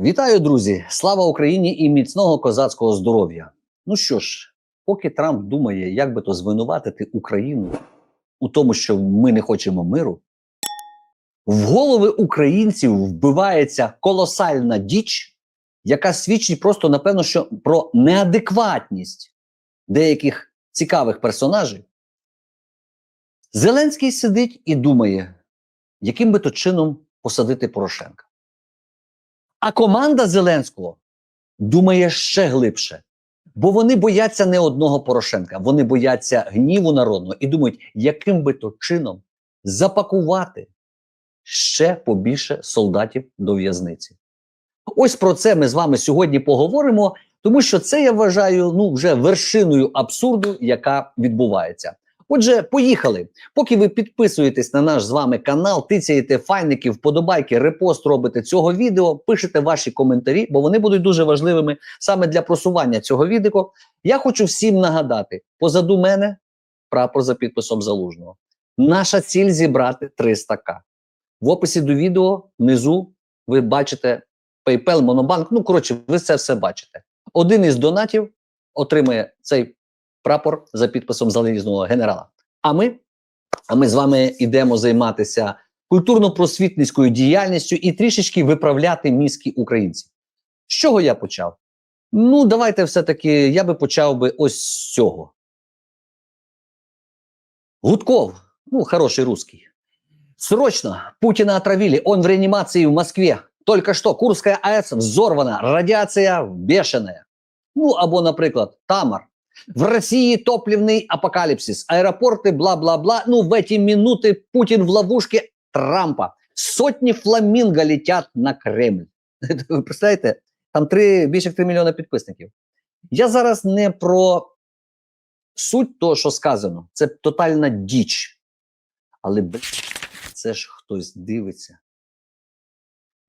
Вітаю, друзі! Слава Україні і міцного козацького здоров'я. Ну що ж, поки Трамп думає, як би то звинуватити Україну у тому, що ми не хочемо миру, в голови українців вбивається колосальна діч, яка свідчить просто, напевно, що про неадекватність деяких цікавих персонажів. Зеленський сидить і думає, яким би то чином посадити Порошенка. А команда Зеленського думає ще глибше, бо вони бояться не одного Порошенка, вони бояться гніву народного і думають, яким би то чином запакувати ще побільше солдатів до в'язниці. Ось про це ми з вами сьогодні поговоримо, тому що це я вважаю ну вже вершиною абсурду, яка відбувається. Отже, поїхали. Поки ви підписуєтесь на наш з вами канал, тицяєте файники, вподобайки, репост робите цього відео, пишете ваші коментарі, бо вони будуть дуже важливими саме для просування цього відео. Я хочу всім нагадати: позаду мене прапор за підписом залужного. Наша ціль зібрати 300к. В описі до відео внизу ви бачите PayPal, Monobank. Ну коротше, ви це все бачите. Один із донатів отримає цей прапор за підписом залізного генерала. А ми, а ми з вами йдемо займатися культурно-просвітницькою діяльністю і трішечки виправляти мізки українців. З чого я почав? Ну, давайте все-таки я би почав би ось з цього. Гудков, ну, хороший русский. Срочно! Путина отравили, он в реанимации в Москве. Только что Курская АЭС взорвана, радиация бешеная. Ну, або, наприклад, Тамар. В России топливный апокалипсис, аэропорты, бла-бла-бла. Ну, в эти минуты Путин в ловушке Трампа. Сотні фламінго летять на Кремль. Ви представляєте? Там три, більше як 3 мільйони підписників. Я зараз не про суть того, що сказано. Це тотальна діч. Але блін, це ж хтось дивиться.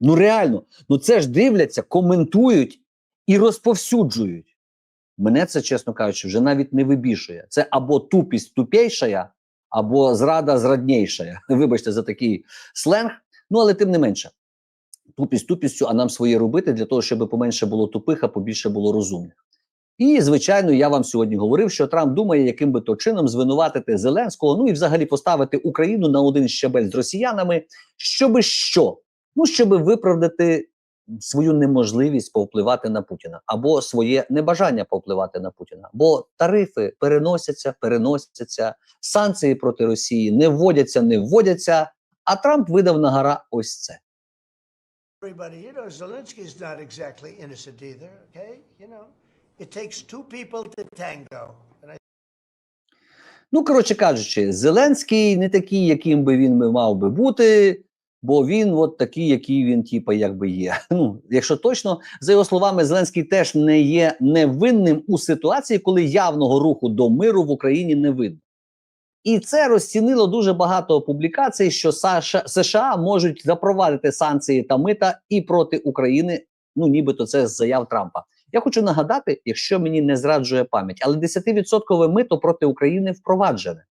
Ну реально, ну це ж дивляться, коментують і розповсюджують. Мене це, чесно кажучи, вже навіть не вибішує. Це або тупість тупейшая, або зрада зраднійшая. Вибачте за такий сленг. Ну, але тим не менше. Тупість тупістю, а нам своє робити для того, щоб поменше було тупих, а побільше було розумних. І, звичайно, я вам сьогодні говорив, що Трамп думає, яким би то чином звинуватити Зеленського, ну і взагалі поставити Україну на один щабель з росіянами, щоби що? Ну, щоби виправдати свою неможливість повпливати на Путіна або своє небажання повпливати на Путіна. Бо тарифи переносяться, переносяться, санкції проти Росії не вводяться, не вводяться. А Трамп видав на гора ось це. everybody, you know, Zelensky's not exactly innocent either, okay? You know, it takes two people to tango. Ну, коротше кажучи, Зеленський не такий, яким би він мав би бути, бо він от такий, який він, типа, якби є. Ну, якщо точно, за його словами, Зеленський теж не є невинним у ситуації, коли явного руху до миру в Україні не видно. І це розцінило дуже багато публікацій, що США, можуть запровадити санкції та мита і проти України. Ну, нібито це з заяв Трампа. Я хочу нагадати, якщо мені не зраджує пам'ять, але 10% мито проти України впроваджене,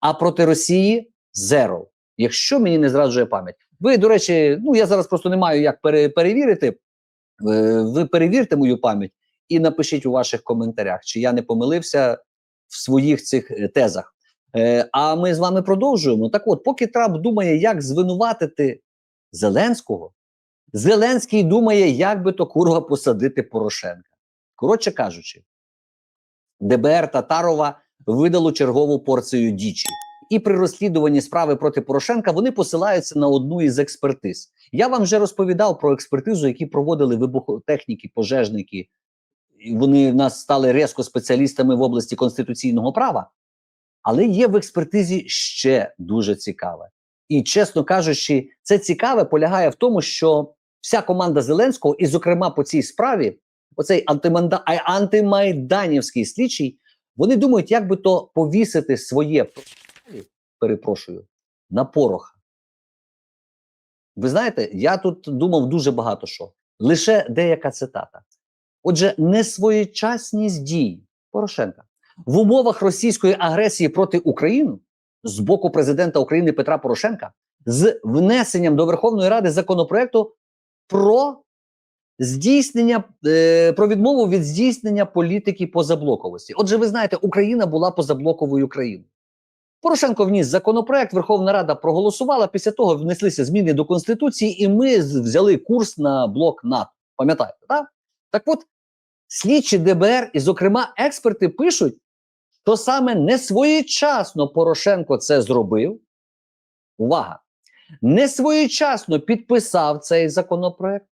а проти Росії зеро. Якщо мені не зраджує пам'ять. Ви, до речі, ну я зараз просто не маю як пере, перевірити. Ви перевірте мою пам'ять і напишіть у ваших коментарях, чи я не помилився в своїх цих е, тезах. Е, а ми з вами продовжуємо. Так от, поки Трамп думає, як звинуватити Зеленського, Зеленський думає, як би то курва посадити Порошенка. Коротше кажучи, ДБР Татарова видало чергову порцію дічі. І при розслідуванні справи проти Порошенка вони посилаються на одну із експертиз. Я вам вже розповідав про експертизу, які проводили вибухотехніки, пожежники. Вони в нас стали резко спеціалістами в області конституційного права. Але є в експертизі ще дуже цікаве. І, чесно кажучи, це цікаве полягає в тому, що вся команда Зеленського, і, зокрема, по цій справі, оцей антиманда... антимайданівський слідчий, вони думають, як би то повісити своє перепрошую на пороха. Ви знаєте, я тут думав дуже багато що. Лише деяка цитата. Отже, несвоєчасність дій Порошенка в умовах російської агресії проти України з боку президента України Петра Порошенка з внесенням до Верховної Ради законопроекту про здійснення е, про відмову від здійснення політики позаблоковості. Отже, ви знаєте, Україна була позаблоковою країною. Порошенко вніс законопроект, Верховна Рада проголосувала. Після того внеслися зміни до Конституції, і ми взяли курс на блок НАТО. Пам'ятаєте, так? Так от, слідчі ДБР, і, зокрема, експерти пишуть, що саме не своєчасно Порошенко це зробив. Увага! Не своєчасно підписав цей законопроект,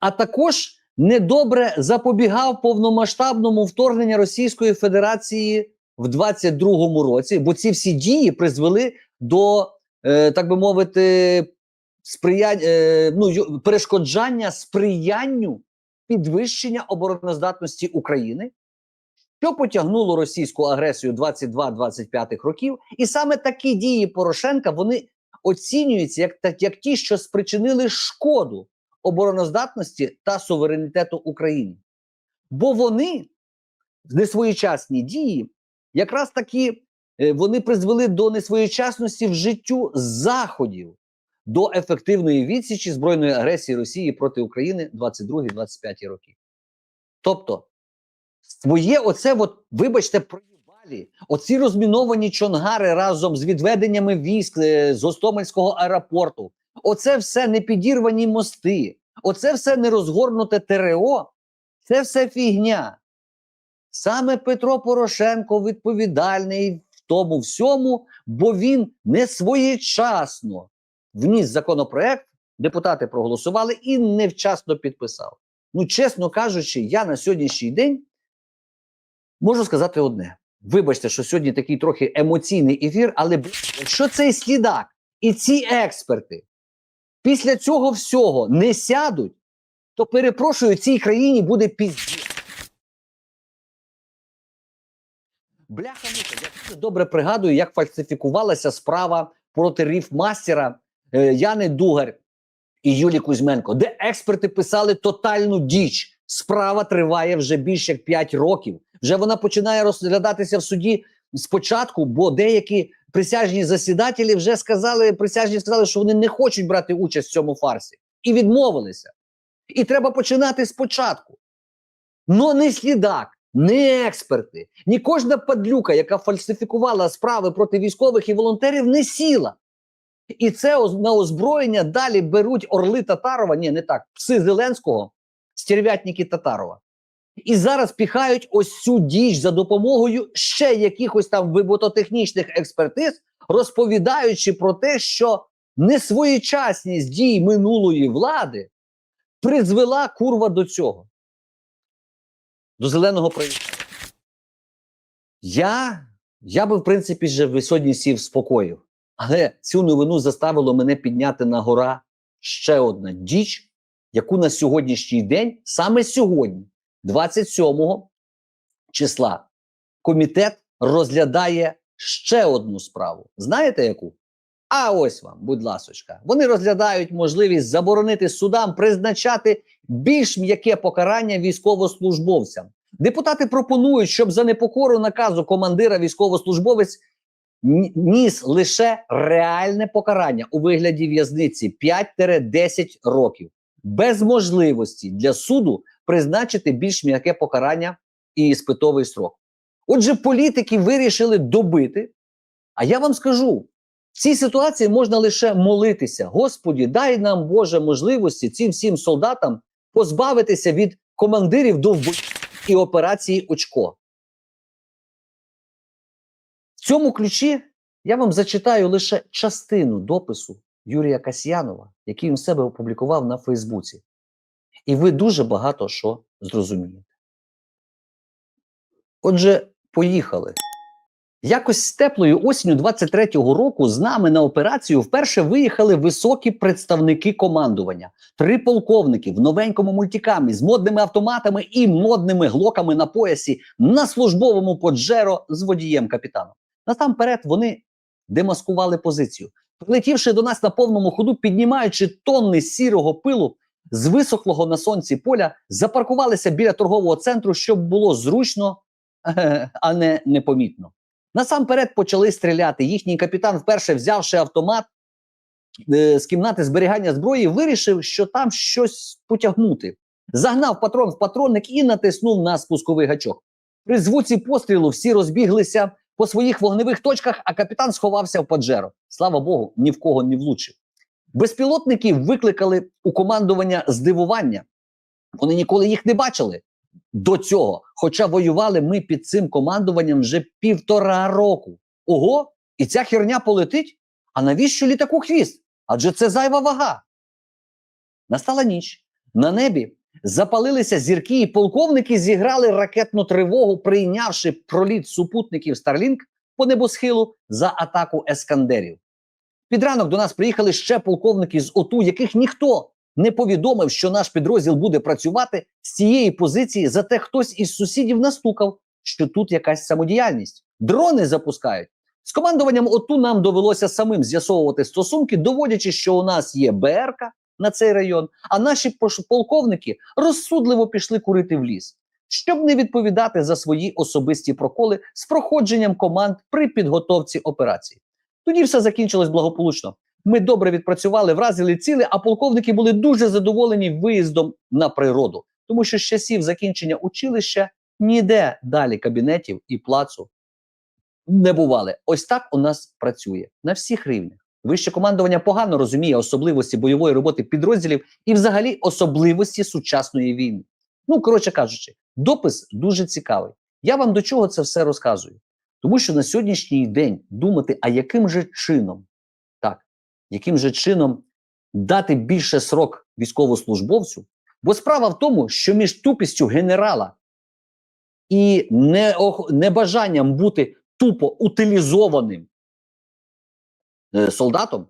а також недобре запобігав повномасштабному вторгненню Російської Федерації в 22-му році, бо ці всі дії призвели до, е, так би мовити, сприяння, е, ну, перешкоджання сприянню підвищення обороноздатності України, що потягнуло російську агресію 22-25 років, і саме такі дії Порошенка вони оцінюються як, так, як ті, що спричинили шкоду обороноздатності та суверенітету України. Бо вони несвоєчасні дії, якраз таки е, вони призвели до несвоєчасності в життю заходів до ефективної відсічі збройної агресії Росії проти України 22-25 роки. Тобто, своє оце, от, вибачте, проїбалі, оці розміновані чонгари разом з відведеннями військ е, з Гостомельського аеропорту, оце все непідірвані мости, оце все нерозгорнуте ТРО, це все фігня. Саме Петро Порошенко відповідальний в тому всьому, бо він не своєчасно вніс законопроект, депутати проголосували і невчасно підписав. Ну, чесно кажучи, я на сьогоднішній день можу сказати одне. Вибачте, що сьогодні такий трохи емоційний ефір, але якщо цей слідак і ці експерти після цього всього не сядуть, то перепрошую, цій країні буде пізді. Бляха я дуже добре пригадую, як фальсифікувалася справа проти ріфмастера е, Яни Дугар і Юлі Кузьменко, де експерти писали тотальну діч. Справа триває вже більше як 5 років. Вже вона починає розглядатися в суді спочатку, бо деякі присяжні засідателі вже сказали, присяжні сказали, що вони не хочуть брати участь в цьому фарсі і відмовилися. І треба починати спочатку. Но не слідак, не експерти, ні кожна падлюка, яка фальсифікувала справи проти військових і волонтерів, не сіла. І це на озброєння далі беруть орли Татарова, ні, не так, пси Зеленського, стерв'ятники Татарова. І зараз піхають ось цю діч за допомогою ще якихось там вибототехнічних експертиз, розповідаючи про те, що несвоєчасність дій минулої влади призвела курва до цього. До зеленого проєкту. Я, я би, в принципі, вже сьогодні сів спокою. Але цю новину заставило мене підняти на гора ще одна діч, яку на сьогоднішній день, саме сьогодні, 27 числа, комітет розглядає ще одну справу. Знаєте яку? А ось вам, будь ласочка. Вони розглядають можливість заборонити судам призначати більш м'яке покарання військовослужбовцям. Депутати пропонують, щоб за непокору наказу командира військовослужбовець ніс лише реальне покарання у вигляді в'язниці 5-10 років, без можливості для суду призначити більш м'яке покарання і іспитовий срок. Отже, політики вирішили добити. А я вам скажу: в цій ситуації можна лише молитися. Господі, дай нам Боже можливості цим всім солдатам позбавитися від командирів довбоїв і операції Очко. В цьому ключі я вам зачитаю лише частину допису Юрія Касьянова, який він себе опублікував на Фейсбуці. І ви дуже багато що зрозумієте. Отже, поїхали. Якось з теплою осінню 23-го року з нами на операцію вперше виїхали високі представники командування. Три полковники в новенькому мультикамі з модними автоматами і модними глоками на поясі на службовому поджеро з водієм капітаном. Насамперед вони демаскували позицію. Прилетівши до нас на повному ходу, піднімаючи тонни сірого пилу з висохлого на сонці поля, запаркувалися біля торгового центру, щоб було зручно, а не непомітно. Насамперед почали стріляти. Їхній капітан, вперше взявши автомат, е, з кімнати зберігання зброї, вирішив, що там щось потягнути. Загнав патрон в патронник і натиснув на спусковий гачок. При звуці пострілу всі розбіглися по своїх вогневих точках, а капітан сховався в Паджеро. Слава Богу, ні в кого не влучив. Безпілотників викликали у командування здивування. Вони ніколи їх не бачили до цього. Хоча воювали ми під цим командуванням вже півтора року. Ого, і ця херня полетить? А навіщо літаку хвіст? Адже це зайва вага. Настала ніч. На небі запалилися зірки, і полковники зіграли ракетну тривогу, прийнявши проліт супутників Starlink по небосхилу за атаку ескандерів. Під ранок до нас приїхали ще полковники з ОТУ, яких ніхто не повідомив, що наш підрозділ буде працювати з цієї позиції, зате хтось із сусідів настукав, що тут якась самодіяльність. Дрони запускають. З командуванням ОТУ нам довелося самим з'ясовувати стосунки, доводячи, що у нас є БРК на цей район, а наші полковники розсудливо пішли курити в ліс, щоб не відповідати за свої особисті проколи з проходженням команд при підготовці операції. Тоді все закінчилось благополучно. Ми добре відпрацювали, вразили ціли, а полковники були дуже задоволені виїздом на природу, тому що з часів закінчення училища ніде далі кабінетів і плацу не бували. Ось так у нас працює на всіх рівнях. Вище командування погано розуміє особливості бойової роботи підрозділів і, взагалі, особливості сучасної війни. Ну, коротше кажучи, допис дуже цікавий. Я вам до чого це все розказую? Тому що на сьогоднішній день думати, а яким же чином, яким же чином дати більше срок військовослужбовцю? Бо справа в тому, що між тупістю генерала і небажанням бути тупо утилізованим е, солдатом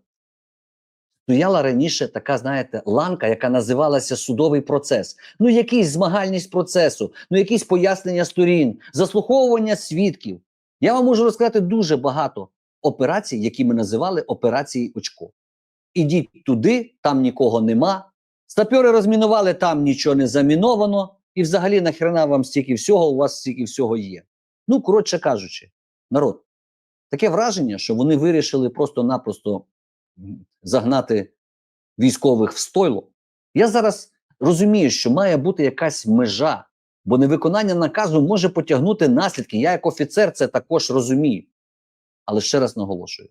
стояла раніше така, знаєте, ланка, яка називалася судовий процес. Ну, якийсь змагальність процесу, ну, якісь пояснення сторін, заслуховування свідків. Я вам можу розказати дуже багато операцій, які ми називали операції очко. Ідіть туди, там нікого нема. Сапьори розмінували, там нічого не заміновано, і взагалі нахрена вам стільки всього, у вас стільки всього є. Ну, коротше кажучи, народ, таке враження, що вони вирішили просто-напросто загнати військових в стойло. Я зараз розумію, що має бути якась межа, бо невиконання наказу може потягнути наслідки. Я, як офіцер, це також розумію. Але ще раз наголошую: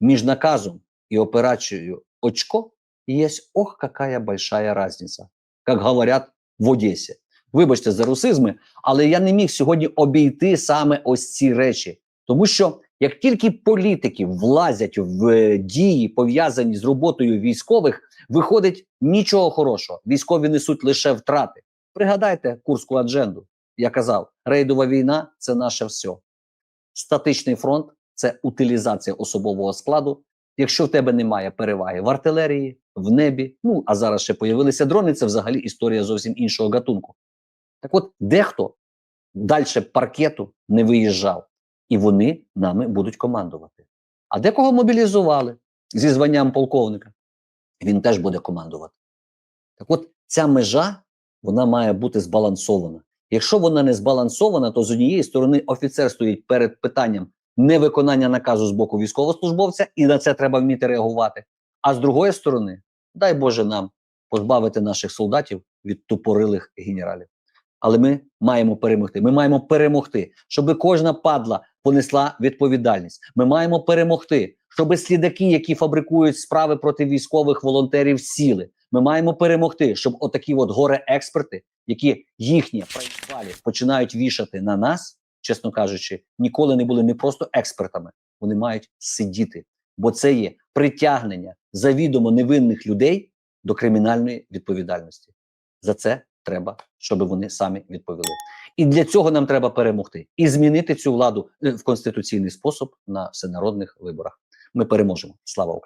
між наказом і операцією очко есть ох, какая большая разница, як говорять в Одесі. Вибачте за русизми, але я не міг сьогодні обійти саме ось ці речі. Тому що як тільки політики влазять в е, дії, пов'язані з роботою військових, виходить нічого хорошого. Військові несуть лише втрати. Пригадайте курську адженду. Я казав, рейдова війна це наше все. Статичний фронт це утилізація особового складу. Якщо в тебе немає переваги в артилерії, в небі, ну а зараз ще появилися дрони, це взагалі історія зовсім іншого гатунку. Так от, дехто далі паркету не виїжджав, і вони нами будуть командувати. А декого мобілізували зі званням полковника, він теж буде командувати. Так от, ця межа вона має бути збалансована. Якщо вона не збалансована, то з однієї сторони офіцер стоїть перед питанням невиконання наказу з боку військовослужбовця, і на це треба вміти реагувати. А з другої сторони, дай Боже нам позбавити наших солдатів від тупорилих генералів. Але ми маємо перемогти. Ми маємо перемогти, щоб кожна падла понесла відповідальність. Ми маємо перемогти, щоб слідаки, які фабрикують справи проти військових волонтерів, сіли. Ми маємо перемогти, щоб отакі от горе-експерти, які їхні прайфалі починають вішати на нас, чесно кажучи, ніколи не були не просто експертами, вони мають сидіти, бо це є притягнення завідомо невинних людей до кримінальної відповідальності. За це треба, щоб вони самі відповіли. І для цього нам треба перемогти і змінити цю владу е, в конституційний спосіб на всенародних виборах. Ми переможемо. Слава Україні!